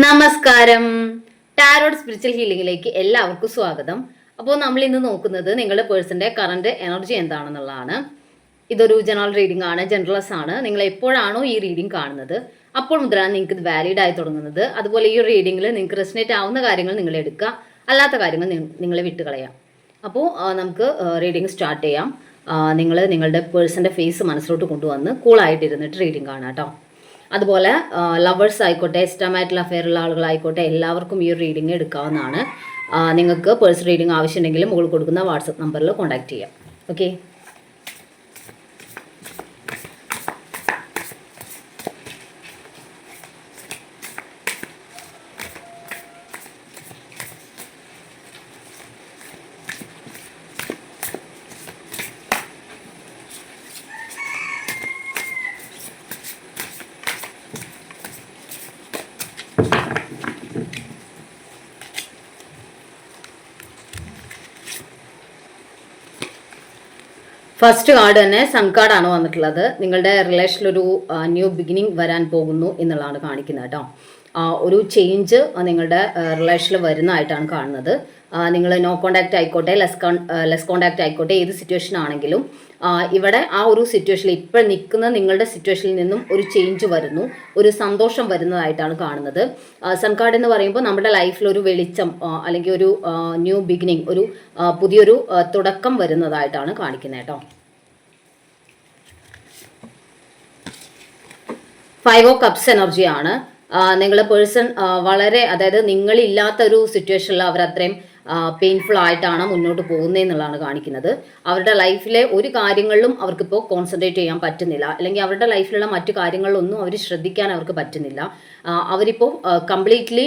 നമസ്കാരം. Tarot spiritual ഹീലിംഗിലേക്ക് എല്ലാവർക്കും സ്വാഗതം. അപ്പോൾ നമ്മൾ ഇന്ന് നോക്കുന്നത് നിങ്ങളുടെ പേഴ്സന്റെ കറണ്ട് എനർജി എന്താണെന്നുള്ളതാണ്. ഇതൊരു ജനറൽ റീഡിംഗ് ആണ് ജനറൽസ് ആണ്. നിങ്ങൾ എപ്പോഴാണോ ഈ റീഡിംഗ് കാണുന്നത് അപ്പോൾ മുതലാണ് നിങ്ങൾക്ക് ഇത് വാലിഡ് ആയി തുടങ്ങുന്നത്. അതുപോലെ ഈ റീഡിങ്ങിൽ നിങ്ങൾക്ക് റെസിനേറ്റ് ആവുന്ന കാര്യങ്ങൾ നിങ്ങൾ എടുക്കുക. അല്ലാത്ത കാര്യങ്ങൾ നിങ്ങളെ വിട്ടുകളയാം. അപ്പോൾ നമുക്ക് റീഡിംഗ് സ്റ്റാർട്ട് ചെയ്യാം. നിങ്ങൾ നിങ്ങളുടെ പേഴ്സന്റെ ഫേസ് മനസ്സിലോട്ട് കൊണ്ടുവന്ന് കൂളായിട്ടിരുന്നിട്ട് റീഡിംഗ് കാണാം കേട്ടോ. അതുപോലെ ലവേഴ്സ് ആയിക്കോട്ടെ എസ്റ്റമാറ്റിൽ അഫെയർ ഉള്ള ആളുകളായിക്കോട്ടെ എല്ലാവർക്കും ഈ ഒരു റീഡിംഗ് എടുക്കാവുന്നതാണ്. നിങ്ങൾക്ക് പേഴ്സണൽ റീഡിംഗ് ആവശ്യമുണ്ടെങ്കിൽ മുകളിൽ കൊടുക്കുന്ന വാട്സപ്പ് നമ്പറിൽ കോൺടാക്ട് ചെയ്യാം. ഓക്കെ ഫസ്റ്റ് കാർഡ് തന്നെ സൺ കാർഡാണ് വന്നിട്ടുള്ളത്. നിങ്ങളുടെ റിലേഷനിലൊരു ന്യൂ ബിഗിനിങ് വരാൻ പോകുന്നു എന്നുള്ളതാണ് കാണിക്കുന്നത് കേട്ടോ. ഒരു ചേഞ്ച് നിങ്ങളുടെ റിലേഷനിൽ വരുന്നതായിട്ടാണ് കാണുന്നത്. നിങ്ങൾ നോ കോണ്ടാക്റ്റ് ആയിക്കോട്ടെ ലെസ് കോൺ ലെസ് കോണ്ടാക്ട് ആയിക്കോട്ടെ ഏത് സിറ്റുവേഷൻ ആണെങ്കിലും ഇവിടെ ആ ഒരു സിറ്റുവേഷനിൽ ഇപ്പോൾ നിൽക്കുന്ന നിങ്ങളുടെ സിറ്റുവേഷനിൽ നിന്നും ഒരു ചേഞ്ച് വരുന്നു. ഒരു സന്തോഷം വരുന്നതായിട്ടാണ് കാണുന്നത്. സൺ കാർഡ് എന്ന് പറയുമ്പോൾ നമ്മുടെ ലൈഫിൽ ഒരു വെളിച്ചം അല്ലെങ്കിൽ ഒരു ന്യൂ ബിഗിനിങ് ഒരു പുതിയൊരു തുടക്കം വരുന്നതായിട്ടാണ് കാണിക്കുന്നത് കേട്ടോ. ഫൈവ് ഓ കപ്സ് എനർജിയാണ് നിങ്ങളെ പേഴ്സൺ വളരെ അതായത് നിങ്ങളില്ലാത്ത ഒരു സിറ്റുവേഷനിൽ അവർ അത്രയും പെയിൻഫുൾ ആയിട്ടാണ് മുന്നോട്ട് പോകുന്നതെന്നുള്ളതാണ് കാണിക്കുന്നത്. അവരുടെ ലൈഫിലെ ഒരു കാര്യങ്ങളിലും അവർക്കിപ്പോൾ കോൺസെൻട്രേറ്റ് ചെയ്യാൻ പറ്റുന്നില്ല. അല്ലെങ്കിൽ അവരുടെ ലൈഫിലുള്ള മറ്റു കാര്യങ്ങളിലൊന്നും അവർ ശ്രദ്ധിക്കാൻ അവർക്ക് പറ്റുന്നില്ല. അവരിപ്പോൾ കംപ്ലീറ്റ്ലി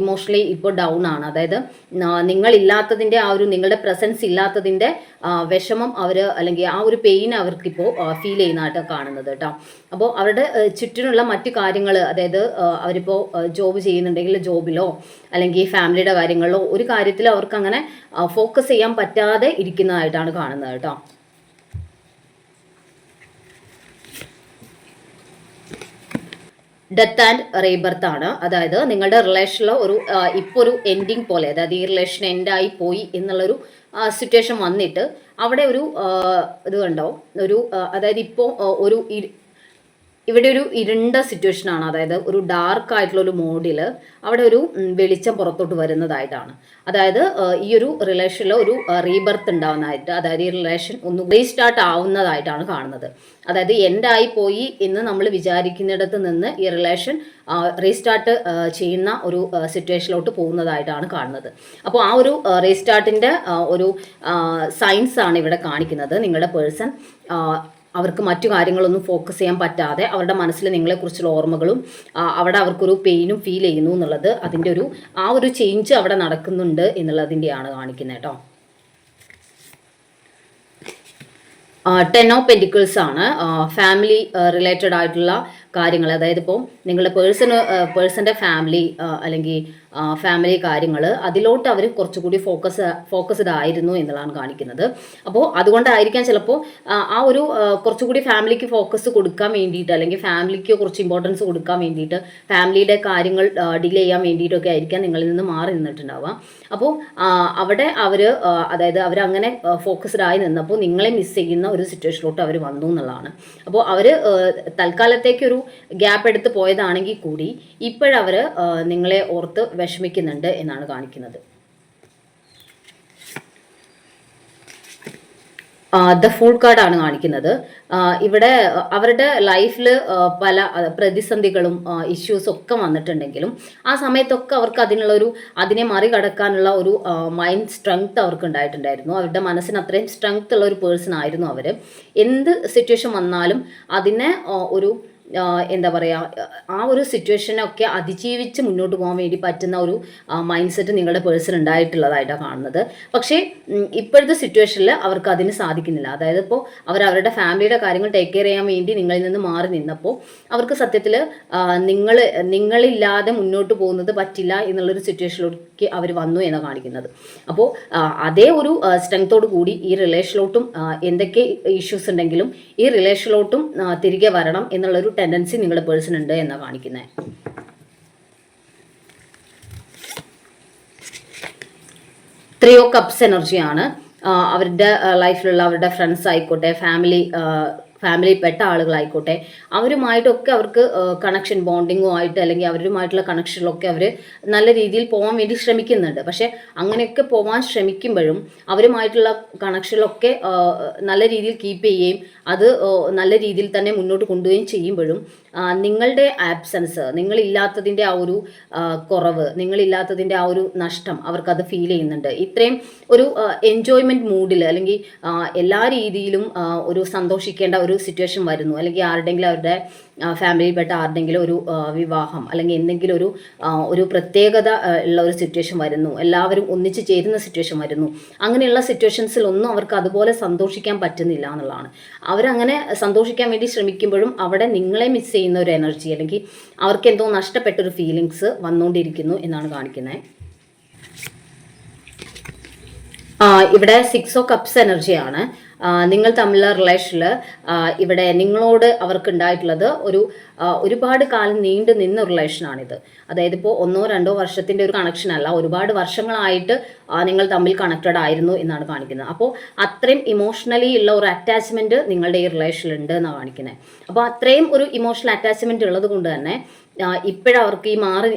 ഇമോഷണലി ഇപ്പോൾ ഡൗൺ ആണ്. അതായത് നിങ്ങളില്ലാത്തതിന്റെ ആ ഒരു നിങ്ങളുടെ പ്രസൻസ് ഇല്ലാത്തതിന്റെ വിഷമം അവർ അല്ലെങ്കിൽ ആ ഒരു പെയിൻ അവർക്കിപ്പോൾ ഫീൽ ചെയ്യുന്നതായിട്ട് കാണുന്നത് കേട്ടോ. അപ്പോൾ അവരുടെ ചുറ്റിനുള്ള മറ്റു കാര്യങ്ങൾ അതായത് അവരിപ്പോൾ ജോബ് ചെയ്യുന്നുണ്ടെങ്കിൽ ജോബിലോ അല്ലെങ്കിൽ ഫാമിലിയുടെ കാര്യങ്ങളിലോ ഒരു കാര്യത്തിൽ അവർക്ക് അങ്ങനെ ഫോക്കസ് ചെയ്യാൻ പറ്റാതെ ഇരിക്കുന്നതായിട്ടാണ് കാണുന്നത് കേട്ടോ. ഡെത്ത് ആൻഡ് റീബർത്ത് ആണ്. അതായത് നിങ്ങളുടെ റിലേഷനിൽ ഒരു ഇപ്പോൾ ഒരു എൻഡിങ് പോലെ അതായത് ഈ റിലേഷൻ എൻഡായി പോയി എന്നുള്ളൊരു സിറ്റുവേഷൻ വന്നിട്ട് അവിടെ ഒരു ഇത് കണ്ടോ? ഒരു അതായത് ഇപ്പോൾ ഒരു ഇവിടെ ഒരു ഇരുണ്ട സിറ്റുവേഷൻ ആണ്. അതായത് ഒരു ഡാർക്ക് ആയിട്ടുള്ള ഒരു മോഡിൽ അവിടെ ഒരു വെളിച്ചം പുറത്തോട്ട് വരുന്നതായിട്ടാണ്. അതായത് ഈ ഒരു റിലേഷനിൽ ഒരു റീബർത്ത് ഉണ്ടാവുന്നതായിട്ട് അതായത് ഈ റിലേഷൻ ഒന്ന് റീസ്റ്റാർട്ട് ആവുന്നതായിട്ടാണ് കാണുന്നത്. അതായത് എൻഡായി പോയി എന്ന് നമ്മൾ വിചാരിക്കുന്നിടത്ത് നിന്ന് ഈ റിലേഷൻ റീസ്റ്റാർട്ട് ചെയ്യുന്ന ഒരു സിറ്റുവേഷനിലോട്ട് പോകുന്നതായിട്ടാണ് കാണുന്നത്. അപ്പോൾ ആ ഒരു റീസ്റ്റാർട്ടിന്റെ ഒരു സയൻസ് ആണ് ഇവിടെ കാണിക്കുന്നത്. നിങ്ങളുടെ പേഴ്സൺ അവർക്ക് മറ്റു കാര്യങ്ങളൊന്നും ഫോക്കസ് ചെയ്യാൻ പറ്റാതെ അവരുടെ മനസ്സിൽ നിങ്ങളെക്കുറിച്ചുള്ള ഓർമ്മകളും അവിടെ അവർക്കൊരു പെയിനും ഫീൽ ചെയ്യുന്നു എന്നുള്ളത് അതിന്റെ ഒരു ആ ഒരു ചേഞ്ച് അവിടെ നടക്കുന്നുണ്ട് എന്നുള്ളതിന്റെയാണ് കാണിക്കുന്നത് കേട്ടോ. ടെൻ ഓഫ് പെന്റിക്കിൾസ് ആണ് ഫാമിലി റിലേറ്റഡ് ആയിട്ടുള്ള കാര്യങ്ങൾ. അതായത് ഇപ്പോൾ നിങ്ങളുടെ പേഴ്സണ് പേഴ്സന്റെ ഫാമിലി അല്ലെങ്കിൽ ഫാമിലി കാര്യങ്ങൾ അതിലോട്ട് അവർ കുറച്ചുകൂടി ഫോക്കസ് ഫോക്കസ്ഡ് ആയിരുന്നു എന്നുള്ളതാണ് കാണിക്കുന്നത്. അപ്പോൾ അതുകൊണ്ടായിരിക്കാം ചിലപ്പോൾ ആ, ഒരു കുറച്ചുകൂടി ഫാമിലിക്ക് ഫോക്കസ് കൊടുക്കാൻ വേണ്ടിയിട്ട് അല്ലെങ്കിൽ ഫാമിലിക്ക് കുറച്ച് ഇമ്പോർട്ടൻസ് കൊടുക്കാൻ വേണ്ടിയിട്ട് ഫാമിലിയുടെ കാര്യങ്ങൾ ഡിലേ ചെയ്യാൻ വേണ്ടിയിട്ടൊക്കെ ആയിരിക്കാം നിങ്ങളിൽ നിന്ന് മാറി നിന്നിട്ടുണ്ടാവുക. അപ്പോൾ അവിടെ അവർ അതായത് അവരങ്ങനെ ഫോക്കസ്ഡ് ആയി നിന്നപ്പോൾ നിങ്ങളെ മിസ് ചെയ്യുന്ന ഒരു സിറ്റുവേഷനിലോട്ട് അവർ വന്നു എന്നുള്ളതാണ്. അപ്പോൾ അവർ തൽക്കാലത്തേക്കൊരു ഗ്യാപ്പ് എടുത്ത് പോയതാണെങ്കിൽ കൂടി ഇപ്പോഴവർ നിങ്ങളെ ഓർത്ത് വിഷമിക്കുന്നുണ്ട് എന്നാണ് കാണിക്കുന്നത്. ദ ഫുൾ കാർഡാണ് കാണിക്കുന്നത്. ഇവിടെ അവരുടെ ലൈഫിൽ പല പ്രതിസന്ധികളും ഇഷ്യൂസും ഒക്കെ വന്നിട്ടുണ്ടെങ്കിലും ആ സമയത്തൊക്കെ അവർക്ക് അതിനുള്ള ഒരു അതിനെ മറികടക്കാനുള്ള ഒരു മൈൻഡ് സ്ട്രെങ്ത് അവർക്ക് ഉണ്ടായിട്ടുണ്ടായിരുന്നു അവരുടെ മനസ്സിന് അത്രയും സ്ട്രെങ്ത് ഉള്ള ഒരു പേഴ്സൺ ആയിരുന്നു അവർ എന്ത് സിറ്റുവേഷൻ വന്നാലും അതിനെ ഒരു എന്താ പറയുക ആ ഒരു സിറ്റുവേഷനൊക്കെ അതിജീവിച്ച് മുന്നോട്ട് പോകാൻ വേണ്ടി പറ്റുന്ന ഒരു മൈൻഡ് സെറ്റ് നിങ്ങളുടെ പേഴ്സൺ ഉണ്ടായിട്ടുള്ളതായിട്ടാണ് കാണുന്നത്. പക്ഷേ ഇപ്പോഴത്തെ സിറ്റുവേഷനിൽ അവർക്ക് അതിന് സാധിക്കുന്നില്ല. അതായത് ഇപ്പോൾ അവർ അവരുടെ ഫാമിലിയുടെ കാര്യങ്ങൾ ടേക്ക് കെയർ ചെയ്യാൻ വേണ്ടി നിങ്ങളിൽ നിന്ന് മാറി നിന്നപ്പോൾ അവർക്ക് സത്യത്തിൽ നിങ്ങൾ നിങ്ങളില്ലാതെ മുന്നോട്ട് പോകുന്നത് പറ്റില്ല എന്നുള്ളൊരു സിറ്റുവേഷനിലേക്ക് അവർ വന്നു എന്നാണ് കാണിക്കുന്നത്. അപ്പോൾ അതേ ഒരു സ്ട്രെങ്തോട് കൂടി ഈ റിലേഷനിലോട്ടും എന്തൊക്കെ ഇഷ്യൂസ് ഉണ്ടെങ്കിലും ഈ റിലേഷനിലോട്ടും തിരികെ വരണം എന്നുള്ളൊരു ടെൻഡൻസി നിങ്ങളുടെ പേഴ്സണുണ്ട് എന്നാണ് കാണിക്കുന്നത് ത്രീ ഓ കപ്സ് എനർജിയാണ് അവരുടെ ലൈഫിലുള്ള അവരുടെ ഫ്രണ്ട്സ് ആയിക്കോട്ടെ ഫാമിലി ഫാമിലിയിൽപ്പെട്ട ആളുകളായിക്കോട്ടെ അവരുമായിട്ടൊക്കെ അവർക്ക് കണക്ഷൻ ബോണ്ടിങ്ങോ ആയിട്ട് അല്ലെങ്കിൽ അവരുമായിട്ടുള്ള കണക്ഷനിലൊക്കെ അവർ നല്ല രീതിയിൽ പോകാൻ വേണ്ടി ശ്രമിക്കുന്നുണ്ട്. പക്ഷേ അങ്ങനെയൊക്കെ പോകാൻ ശ്രമിക്കുമ്പോഴും അവരുമായിട്ടുള്ള കണക്ഷനിലൊക്കെ നല്ല രീതിയിൽ കീപ്പ് ചെയ്യുകയും അത് നല്ല രീതിയിൽ തന്നെ മുന്നോട്ട് കൊണ്ടുപോവുകയും ചെയ്യുമ്പോഴും നിങ്ങളുടെ ആബ്സൻസ് നിങ്ങളില്ലാത്തതിന്റെ ആ ഒരു കുറവ് നിങ്ങളില്ലാത്തതിന്റെ ആ ഒരു നഷ്ടം അവർക്കത് ഫീൽ ചെയ്യുന്നുണ്ട്. ഇത്രയും ഒരു എൻജോയ്മെന്റ് മൂഡിൽ അല്ലെങ്കിൽ എല്ലാ രീതിയിലും ഒരു സന്തോഷിക്കേണ്ട ഒരു സിറ്റുവേഷൻ വരുന്നു. അല്ലെങ്കിൽ ആരുടെങ്കിലും അവരുടെ ഫാമിലിയിൽപ്പെട്ട ആരുടെങ്കിലും ഒരു വിവാഹം അല്ലെങ്കിൽ എന്തെങ്കിലും ഒരു ഒരു പ്രത്യേകത ഉള്ള ഒരു സിറ്റുവേഷൻ വരുന്നു. എല്ലാവരും ഒന്നിച്ച് ചേരുന്ന സിറ്റുവേഷൻ വരുന്നു. അങ്ങനെയുള്ള സിറ്റുവേഷൻസിൽ ഒന്നും അവർക്ക് അതുപോലെ സന്തോഷിക്കാൻ പറ്റുന്നില്ല എന്നുള്ളതാണ്. അവരങ്ങനെ സന്തോഷിക്കാൻ വേണ്ടി ശ്രമിക്കുമ്പോഴും അവിടെ നിങ്ങളെ മിസ് ചെയ്യുന്ന ഒരു എനർജി അല്ലെങ്കിൽ അവർക്ക് എന്തോ നഷ്ടപ്പെട്ട ഒരു ഫീലിങ്സ് വന്നുകൊണ്ടിരിക്കുന്നു എന്നാണ് കാണിക്കുന്നത്. ഇവിടെ സിക്സ് ഓ കപ്സ് എനർജിയാണ് നിങ്ങൾ തമ്മിലുള്ള റിലേഷനിൽ ഇവിടെ നിങ്ങളോട് അവർക്ക് ഉണ്ടായിട്ടുള്ളത് ഒരു ഒരുപാട് കാലം നീണ്ടു നിന്ന റിലേഷനാണിത് അതായത് ഇപ്പോൾ ഒന്നോ രണ്ടോ വർഷത്തിന്റെ ഒരു കണക്ഷൻ അല്ല ഒരുപാട് വർഷങ്ങളായിട്ട് നിങ്ങൾ തമ്മിൽ കണക്റ്റഡ് ആയിരുന്നു എന്നാണ് കാണിക്കുന്നത്. അപ്പോൾ അത്രയും ഇമോഷണലി ഉള്ള ഒരു അറ്റാച്ച്മെന്റ് നിങ്ങളുടെ ഈ റിലേഷനിൽ ഉണ്ട് എന്നാണ് കാണിക്കുന്നത് അപ്പോൾ അത്രയും ഒരു ഇമോഷണൽ അറ്റാച്ച്മെന്റ് ഉള്ളത് കൊണ്ട് തന്നെ ഇപ്പോഴവർക്ക് ഈ മാറി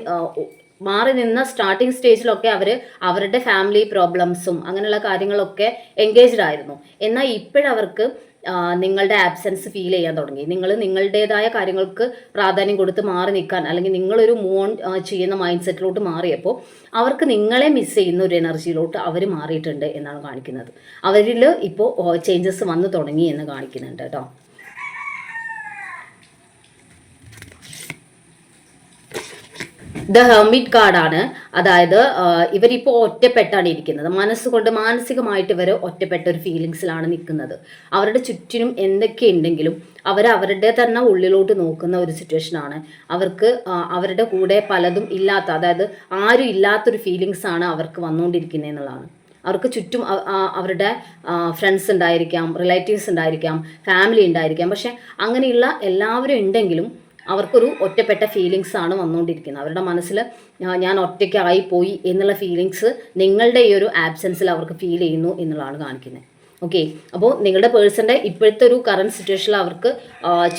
മാറി നിന്ന സ്റ്റാർട്ടിങ് സ്റ്റേജിലൊക്കെ അവർ അവരുടെ ഫാമിലി പ്രോബ്ലംസും അങ്ങനെയുള്ള കാര്യങ്ങളൊക്കെ എൻഗേജ്ഡ് ആയിരുന്നു. എന്നാൽ ഇപ്പോഴവർക്ക് നിങ്ങളുടെ ആബ്സെൻസ് ഫീൽ ചെയ്യാൻ തുടങ്ങി. നിങ്ങൾ നിങ്ങളുടേതായ കാര്യങ്ങൾക്ക് പ്രാധാന്യം കൊടുത്ത് മാറി നിൽക്കാൻ അല്ലെങ്കിൽ നിങ്ങളൊരു മൂൺ ചെയ്യുന്ന മൈൻഡ് സെറ്റിലോട്ട് മാറിയപ്പോൾ അവർക്ക് നിങ്ങളെ മിസ് ചെയ്യുന്ന ഒരു എനർജിയിലോട്ട് അവർ മാറിയിട്ടുണ്ട് എന്നാണ് കാണിക്കുന്നത്. അവരിൽ ഇപ്പോൾ ചേഞ്ചസ് വന്നു തുടങ്ങി എന്ന് കാണിക്കുന്നുണ്ട് കേട്ടോ. ദ ഹെർമിറ്റ് കാർഡാണ് അതായത് ഇവരിപ്പോൾ ഒറ്റപ്പെട്ടാണ് ഇരിക്കുന്നത്. മനസ്സുകൊണ്ട് മാനസികമായിട്ട് ഇവർ ഒറ്റപ്പെട്ട ഒരു ഫീലിങ്സിലാണ് നിൽക്കുന്നത്. അവരുടെ ചുറ്റിനും എന്തൊക്കെ ഉണ്ടെങ്കിലും അവർ അവരുടെ തന്നെ ഉള്ളിലോട്ട് നോക്കുന്ന ഒരു സിറ്റുവേഷൻ ആണ്. അവർക്ക് അവരുടെ കൂടെ പലതും ഇല്ലാത്ത അതായത് ആരും ഇല്ലാത്തൊരു ഫീലിങ്സ് ആണ് അവർക്ക് വന്നുകൊണ്ടിരിക്കുന്നത് എന്നുള്ളതാണ്. അവർക്ക് ചുറ്റും അവരുടെ ഫ്രണ്ട്സ് ഉണ്ടായിരിക്കാം റിലേറ്റീവ്സ് ഉണ്ടായിരിക്കാം ഫാമിലി ഉണ്ടായിരിക്കാം. പക്ഷെ അങ്ങനെയുള്ള എല്ലാവരും ഉണ്ടെങ്കിലും അവർക്കൊരു ഒറ്റപ്പെട്ട ഫീലിങ്സ് ആണ് വന്നുകൊണ്ടിരിക്കുന്നത് അവരുടെ മനസ്സിൽ ഞാൻ ഒറ്റയ്ക്കായി പോയി എന്നുള്ള ഫീലിങ്സ് നിങ്ങളുടെ ഈ ഒരു ആബ്സെൻസിൽ അവർക്ക് ഫീൽ ചെയ്യുന്നു എന്നുള്ളതാണ് കാണിക്കുന്നത്. ഓക്കെ അപ്പോൾ നിങ്ങളുടെ പേഴ്സന്റെ ഇപ്പോഴത്തെ ഒരു കറണ്ട് സിറ്റുവേഷനിൽ അവർക്ക്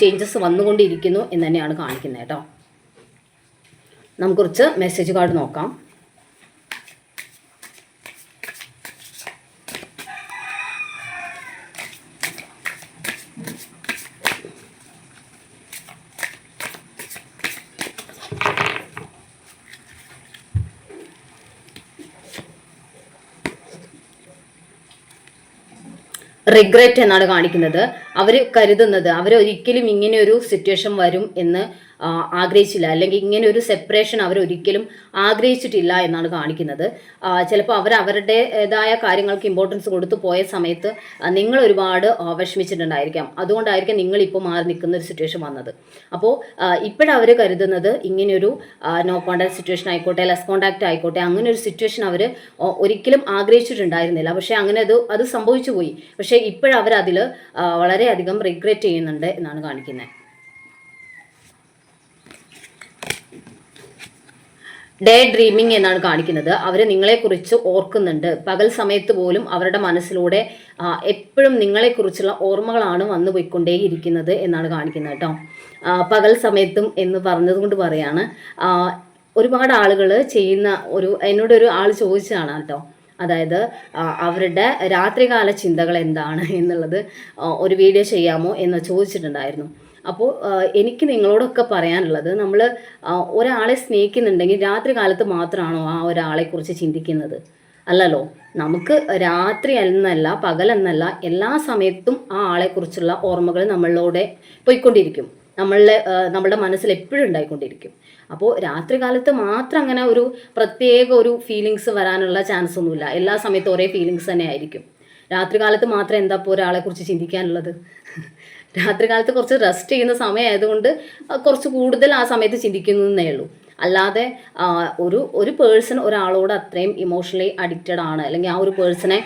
ചേഞ്ചസ് വന്നുകൊണ്ടിരിക്കുന്നു എന്ന് തന്നെയാണ് കാണിക്കുന്നത് കേട്ടോ. നമുക്ക് കുറച്ച് മെസ്സേജ് കാർഡ് നോക്കാം. റിഗ്രറ്റ് എന്നാണ് കാണിക്കുന്നത്. അവർ കരുതുന്നത് അവരൊരിക്കലും ഇങ്ങനെ ഒരു സിറ്റുവേഷൻ വരും എന്ന് ആഗ്രഹിച്ചില്ല. അല്ലെങ്കിൽ ഇങ്ങനെ ഒരു സെപ്പറേഷൻ അവർ ഒരിക്കലും ആഗ്രഹിച്ചിട്ടില്ല എന്നാണ് കാണിക്കുന്നത്. ചിലപ്പോൾ അവർ അവരുടേതായ കാര്യങ്ങൾക്ക് ഇമ്പോർട്ടൻസ് കൊടുത്തു പോയ സമയത്ത് നിങ്ങൾ ഒരുപാട് വിഷമിച്ചിട്ടുണ്ടായിരിക്കാം. അതുകൊണ്ടായിരിക്കും നിങ്ങൾ ഇപ്പോൾ മാറി നിൽക്കുന്ന ഒരു സിറ്റുവേഷൻ വന്നത്. അപ്പോൾ ഇപ്പോഴവർ കരുതുന്നത് ഇങ്ങനെയൊരു നോ കോണ്ടാക്ട് സിറ്റുവേഷൻ ആയിക്കോട്ടെ ലെസ് കോണ്ടാക്ട് ആയിക്കോട്ടെ അങ്ങനെ ഒരു സിറ്റുവേഷൻ അവർ ഒരിക്കലും ആഗ്രഹിച്ചിട്ടുണ്ടായിരുന്നില്ല. പക്ഷേ അങ്ങനെ അത് അത് സംഭവിച്ചു പോയി. പക്ഷേ ഇപ്പോഴവരതിൽ വളരെയധികം റിഗ്രറ്റ് ചെയ്യുന്നുണ്ട് എന്നാണ് കാണിക്കുന്നത് ഡേ ഡ്രീമിംഗ് എന്നാണ് കാണിക്കുന്നത്. അവർ നിങ്ങളെക്കുറിച്ച് ഓർക്കുന്നുണ്ട്. പകൽ സമയത്ത് പോലും അവരുടെ മനസ്സിലൂടെ എപ്പോഴും നിങ്ങളെക്കുറിച്ചുള്ള ഓർമ്മകളാണ് വന്നു പോയിക്കൊണ്ടേയിരിക്കുന്നത് എന്നാണ് കാണിക്കുന്നത് കേട്ടോ. പകൽ സമയത്തും എന്ന് പറഞ്ഞതുകൊണ്ട് പറയാണ്. ഒരുപാട് ആളുകൾ ചെയ്യുന്ന ഒരു എന്നോട് ഒരു ആൾ ചോദിച്ചതാണ് കേട്ടോ. അതായത് അവരുടെ രാത്രികാല ചിന്തകൾ എന്താണ് എന്നുള്ളത് ഒരു വീഡിയോ ചെയ്യാമോ എന്ന് ചോദിച്ചിട്ടുണ്ടായിരുന്നു. അപ്പോൾ എനിക്ക് നിങ്ങളോടൊക്കെ പറയാനുള്ളത് നമ്മൾ ഒരാളെ സ്നേഹിക്കുന്നുണ്ടെങ്കിൽ രാത്രി കാലത്ത് മാത്രമാണോ ആ ഒരാളെക്കുറിച്ച് ചിന്തിക്കുന്നത്? അല്ലല്ലോ നമുക്ക് രാത്രി എന്നല്ല പകലെന്നല്ല എല്ലാ സമയത്തും ആ ആളെക്കുറിച്ചുള്ള ഓർമ്മകൾ നമ്മളിലൂടെ പോയിക്കൊണ്ടിരിക്കും. നമ്മളുടെ നമ്മുടെ മനസ്സിൽ എപ്പോഴും ഉണ്ടായിക്കൊണ്ടിരിക്കും. അപ്പോൾ രാത്രി കാലത്ത് മാത്രം അങ്ങനെ ഒരു പ്രത്യേക ഒരു ഫീലിങ്സ് വരാനുള്ള ചാൻസ് ഒന്നുമില്ല. എല്ലാ സമയത്തും ഒരേ ഫീലിങ്സ് തന്നെ ആയിരിക്കും. രാത്രി കാലത്ത് മാത്രം എന്താ ഇപ്പോൾ ഒരാളെക്കുറിച്ച് ചിന്തിക്കാനുള്ളത്? രാത്രി കാലത്ത് കുറച്ച് റെസ്റ്റ് ചെയ്യുന്ന സമയമായതുകൊണ്ട് കുറച്ച് കൂടുതൽ ആ സമയത്ത് ചിന്തിക്കുന്നു ഉള്ളൂ. അല്ലാതെ ഒരു ഒരു പേഴ്സൺ ഒരാളോട് അത്രയും ഇമോഷണലി അഡിക്റ്റഡ് ആണ് അല്ലെങ്കിൽ ആ ഒരു പേഴ്സണെ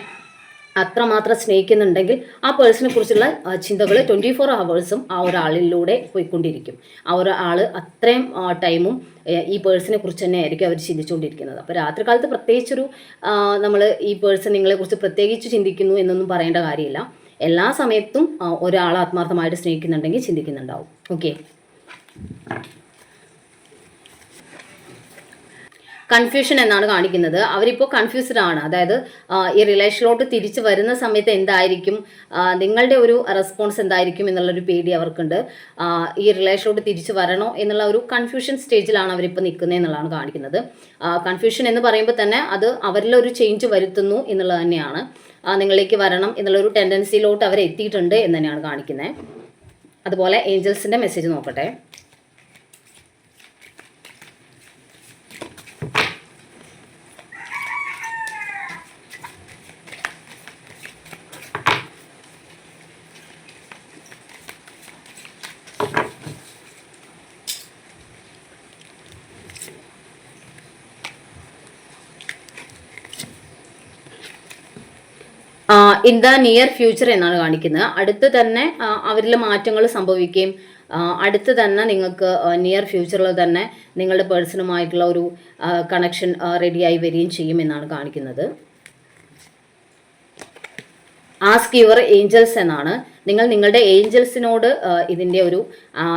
അത്രമാത്രം സ്നേഹിക്കുന്നുണ്ടെങ്കിൽ ആ പേഴ്സണെ കുറിച്ചുള്ള ചിന്തകൾ ട്വന്റി ഫോർ ഹവേഴ്സും ആ ഒരാളിലൂടെ പോയിക്കൊണ്ടിരിക്കും. ആ ഒരാൾ അത്രയും ടൈമും ഈ പേഴ്സണെ കുറിച്ച് തന്നെ ആയിരിക്കും അവർ ചിന്തിച്ചുകൊണ്ടിരിക്കുന്നത്. അപ്പോൾ രാത്രി കാലത്ത് പ്രത്യേകിച്ചൊരു നമ്മൾ ഈ പേഴ്സൺ നിങ്ങളെക്കുറിച്ച് പ്രത്യേകിച്ച് ചിന്തിക്കുന്നു എന്നൊന്നും പറയേണ്ട കാര്യമില്ല. എല്ലാ സമയത്തും ഒരാൾ ആത്മാർത്ഥമായിട്ട് സ്നേഹിക്കുന്നുണ്ടെങ്കിൽ ചിന്തിക്കുന്നുണ്ടാവും. ഓക്കെ കൺഫ്യൂഷൻ എന്നാണ് കാണിക്കുന്നത്. അവരിപ്പോൾ കൺഫ്യൂസ്ഡ് ആണ്. അതായത് ഈ റിലേഷനിലോട്ട് തിരിച്ചു വരുന്ന സമയത്ത് എന്തായിരിക്കും? നിങ്ങളുടെ ഒരു റെസ്പോൺസ് എന്തായിരിക്കും എന്നുള്ളൊരു പേടി അവർക്കുണ്ട്. ഈ റിലേഷനിലോട്ട് തിരിച്ചു വരണോ എന്നുള്ള ഒരു കൺഫ്യൂഷൻ സ്റ്റേജിലാണ് അവരിപ്പോൾ നിൽക്കുന്നത് എന്നുള്ളതാണ് കാണിക്കുന്നത്. കൺഫ്യൂഷൻ എന്ന് പറയുമ്പോൾ തന്നെ അത് അവരിലൊരു ചേഞ്ച് വരുത്തുന്നു എന്നുള്ളത് തന്നെയാണ്. നിങ്ങളിലേക്ക് വരണം എന്നുള്ളൊരു ടെൻഡൻസിയിലോട്ട് അവർ എത്തിയിട്ടുണ്ട് എന്ന് തന്നെയാണ് കാണിക്കുന്നത്. അതുപോലെ ഏഞ്ചൽസിന്റെ മെസ്സേജ് നോക്കട്ടെ. ഇൻ ദ നിയർ ഫ്യൂച്ചർ എന്നാണ് കാണിക്കുന്നത്. അടുത്ത് തന്നെ അവരിൽ മാറ്റങ്ങൾ സംഭവിക്കുകയും അടുത്ത് തന്നെ നിങ്ങൾക്ക് നിയർ ഫ്യൂച്ചറിൽ തന്നെ നിങ്ങളുടെ പേഴ്സണുമായിട്ടുള്ള ഒരു കണക്ഷൻ റെഡിയായി വരികയും ചെയ്യും എന്നാണ് കാണിക്കുന്നത്. ആസ്ക് യുവർ ഏഞ്ചൽസ് എന്നാണ്. നിങ്ങൾ നിങ്ങളുടെ ഏഞ്ചൽസിനോട് ഇതിന്റെ ഒരു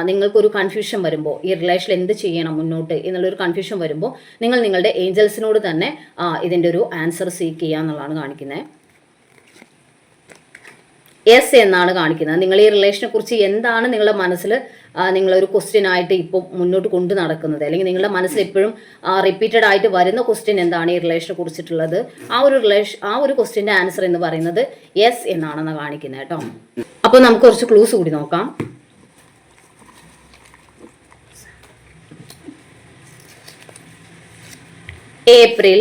നിങ്ങൾക്കൊരു കൺഫ്യൂഷൻ വരുമ്പോൾ ഈ റിലേഷൻ എന്ത് ചെയ്യണം മുന്നോട്ട് എന്നുള്ളൊരു കൺഫ്യൂഷൻ വരുമ്പോൾ നിങ്ങൾ നിങ്ങളുടെ ഏഞ്ചൽസിനോട് തന്നെ ഇതിന്റെ ഒരു ആൻസർ സീക്ക് ചെയ്യുക എന്നുള്ളതാണ് കാണിക്കുന്നത്. എസ് എന്നാണ് കാണിക്കുന്നത്. നിങ്ങൾ ഈ റിലേഷനെ കുറിച്ച് എന്താണ് നിങ്ങളുടെ മനസ്സിൽ നിങ്ങളൊരു ക്വസ്റ്റ്യൻ ആയിട്ട് ഇപ്പോൾ മുന്നോട്ട് കൊണ്ടു നടക്കുന്നത്? അല്ലെങ്കിൽ നിങ്ങളുടെ മനസ്സിൽ എപ്പോഴും റിപ്പീറ്റഡ് ആയിട്ട് വരുന്ന ക്വസ്റ്റ്യൻ എന്താണ് ഈ റിലേഷനെ കുറിച്ചിട്ടുള്ളത്? ആ ഒരു റിലേഷൻ ആ ഒരു ക്വസ്റ്റ്യന്റെ ആൻസർ എന്ന് പറയുന്നത് യെസ് എന്നാണെന്ന് കാണിക്കുന്നത് കേട്ടോ. അപ്പോൾ നമുക്ക് കുറച്ച് ക്ലൂസ് കൂടി നോക്കാം. ഏപ്രിൽ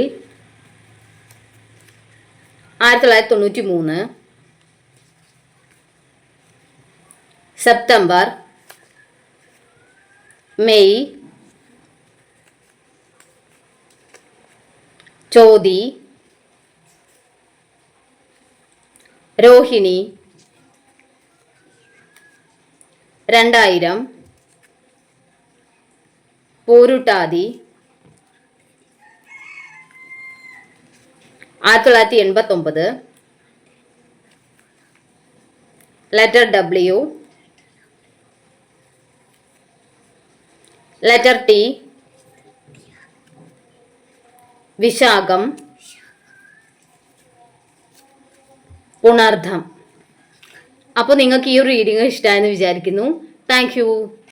ആയിരത്തി തൊള്ളായിരത്തി തൊണ്ണൂറ്റി മൂന്ന് സെപ്റ്റംബർ മെയ് ചോതി രോഹിണി രണ്ടായിരം പോരുട്ടാതി ആയിരത്തി തൊള്ളായിരത്തി എൺപത്തൊമ്പത് ലെറ്റർ ഡബ്ല്യു ലെറ്റർ ടി വിശാഖം. പുണർദ്ധം അപ്പോൾ നിങ്ങൾക്ക് ഈ ഒരു റീഡിങ് ഇഷ്ടമായെന്ന് വിചാരിക്കുന്നു. താങ്ക്